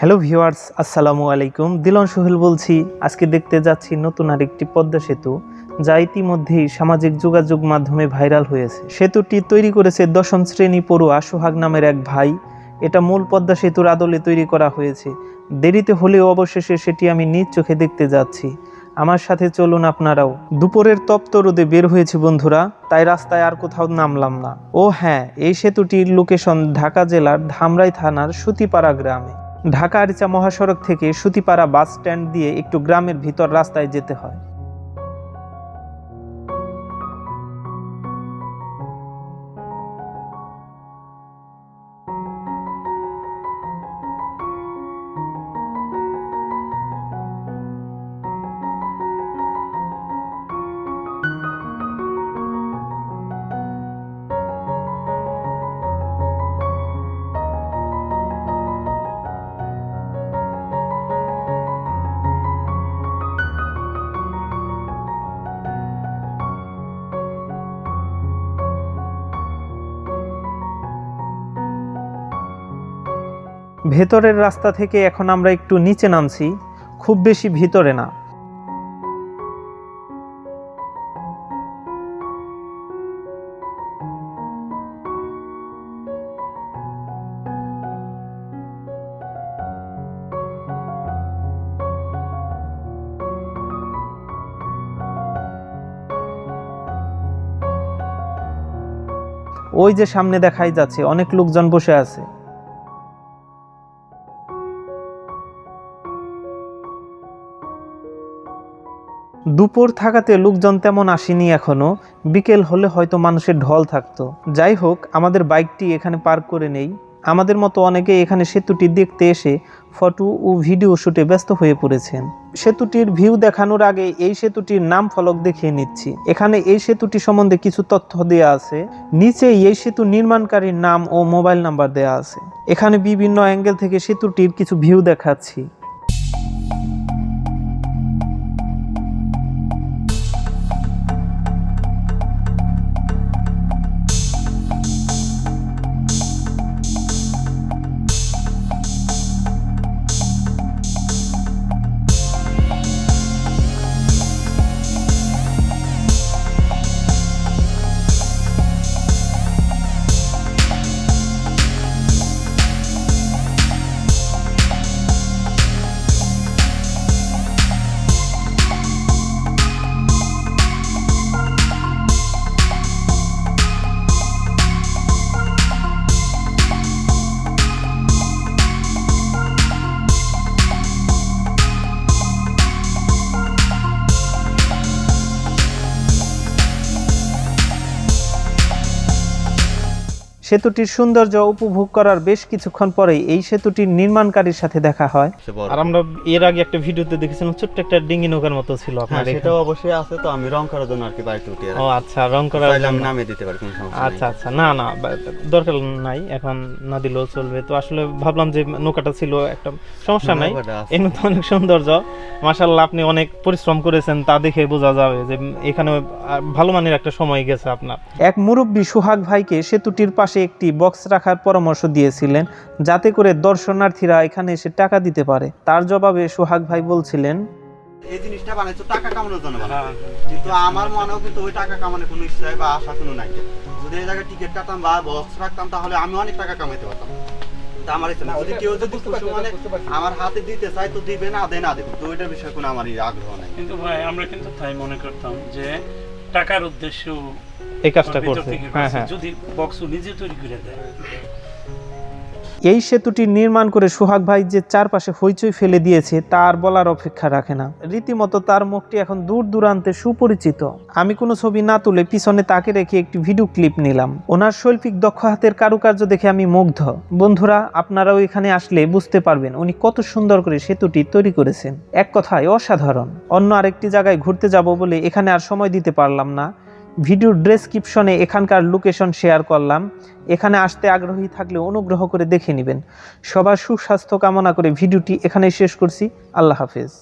Hello viewers, আসসালামু আলাইকুম। দিলন সোহেল বলছি। আজকে দেখতে যাচ্ছি নতুন আরেকটি পদ্মা সেতু, যা ইতিমধ্যেই সামাজিক যোগাযোগ মাধ্যমে ভাইরাল হয়েছে। সেতুটি তৈরি করেছে দশম শ্রেণি পড়ুয়া সোহাগ নামের এক ভাই। এটা মূল পদ্মা সেতুর আদলে তৈরি করা হয়েছে। দেরিতে হলেও অবশেষে সেটি আমি নিজ চোখে দেখতে যাচ্ছি। আমার সাথে চলুন আপনারাও। দুপুরের তপ্ত রোদে বের হয়েছে বন্ধুরা, তাই রাস্তায় আর কোথাও নামলাম না। ও হ্যাঁ এই সেতুটির লোকেশন ঢাকা জেলার ধামরাই থানার সুতিপাড়া গ্রামে। ঢাকা আরিচা মহাসড়ক থেকে সুতিপাড়া বাস স্ট্যান্ড দিয়ে একটু গ্রামের ভিতর রাস্তায় যেতে হয়। ভেতরের রাস্তা থেকে এখন আমরা একটু নিচে নামছি, খুব বেশি ভিতরে না। ওই যে সামনে দেখাই যাচ্ছে, অনেক লোকজন বসে আছে। দুপুর থাকাতে লোকজন তেমন আসেনি এখনও। বিকেল হলে হয়তো মানুষের ঢল থাকতো। যাই হোক, আমাদের বাইকটি এখানে পার্ক করে নেই। আমাদের মতো অনেকে এখানে সেতুটি দেখতে এসে ফটো ও ভিডিও শুটে ব্যস্ত হয়ে পড়েছেন। সেতুটির ভিউ দেখানোর আগে এই সেতুটির নাম ফলক দেখিয়ে নিচ্ছি। এখানে এই সেতুটি সম্বন্ধে কিছু তথ্য দেওয়া আছে। নিচে এই সেতু নির্মাণকারীর নাম ও মোবাইল নাম্বার দেওয়া আছে। এখানে বিভিন্ন অ্যাঙ্গেল থেকে সেতুটির কিছু ভিউ দেখাচ্ছি। সেতুটির সৌন্দর্য উপভোগ করার বেশ কিছুক্ষণ পরেই এই সেতুটির নির্মাণকারীর সাথে দেখা হয়। আর আমরা এর আগে একটা ভিডিওতে দেখেছিলাম ছোট্ট একটা ডিঙ্গি নৌকার মতো ছিল হ্যাঁ আপনার। সেটাও অবশ্যই আছে তো আমি রং করার জন্য আর কি বাড়িতে উঠে ও আচ্ছা রং করার চাইলে আমি জন্য। নামিয়ে দিতে পারি কোনো সমস্যা আচ্ছা আচ্ছা না না দরকার নাই এখন না দিলেও চলবে। তো আসলে ভাবলাম যে নৌকাটা ছিল একটা সমস্যা নাই আছে। তো অনেক সৌন্দর্য। মাশাল্লাহ আপনি অনেক পরিশ্রম করেছেন তা দেখে বোঝা যাবে যে এখানে ভালো মানের একটা সময় গেছে আপনার। এক মুরব্বী সুহাগ ভাইকে সেতুটির পাশে একটি বক্স রাখার পরামর্শ দিয়েছিলেন যাতে করে দর্শনার্থীরা এখানে এসে টাকা দিতে পারে। তার জবাবে সুহাগ ভাই বলছিলেন এই জিনিসটা বানাইছো টাকা কামানোর জন্য কিন্তু আমার মনেও কিন্তু ওই টাকা কামানোর কোনো ইচ্ছা বা আশা কোনো নাই। যদি এই জায়গায় টিকিট কাটতাম বা বক্স রাখতাম তাহলে আমি অনেক টাকা কামাইতে পারতাম। আমার ইচ্ছা যদি কেউ যদি মানে আমার হাতে দিতে চায় তো দিবে না দেয় না দেবে। তো ওইটার বিষয়ে কোনো আমার আগ্রহ নাই। কিন্তু ভাই আমরা কিন্তু তাই মনে করতাম যে টাকার উদ্দেশ্য এই কাজটা করছে। হ্যাঁ হ্যাঁ। যদি বক্স নিজে তৈরি করে দেয়। এই সেতুটি নির্মাণ করে সোহাগ ভাই যে চারপাশে হইচই ফেলে দিয়েছে, তার বলার অপেক্ষা রাখে না। রীতিমতো তার মুখটি এখন দূর দূরান্তে সুপরিচিত। আমি কোনো ছবি না তুলে পিছনে তাকে রেখে একটি ভিডিও ক্লিপ নিলাম। ওনার শৈল্পিক দক্ষ হাতের কারুকার্য দেখে আমি মুগ্ধ। বন্ধুরা, আপনারাও এখানে আসলে বুঝতে পারবেন উনি কত সুন্দর করে সেতুটি তৈরি করেছেন। এক কথায় অসাধারণ। অন্য আরেকটি জায়গায় ঘুরতে যাব বলে এখানে আর সময় দিতে পারলাম না। ভিডিওর ডেসক্রিপশনে এখানকার লোকেশন শেয়ার করলাম। এখানে আসতে আগ্রহী থাকলে অনুগ্রহ করে দেখে নেবেন। সবার সুস্বাস্থ্য কামনা করে ভিডিওটি এখানে শেষ করছি। আল্লাহ হাফেজ।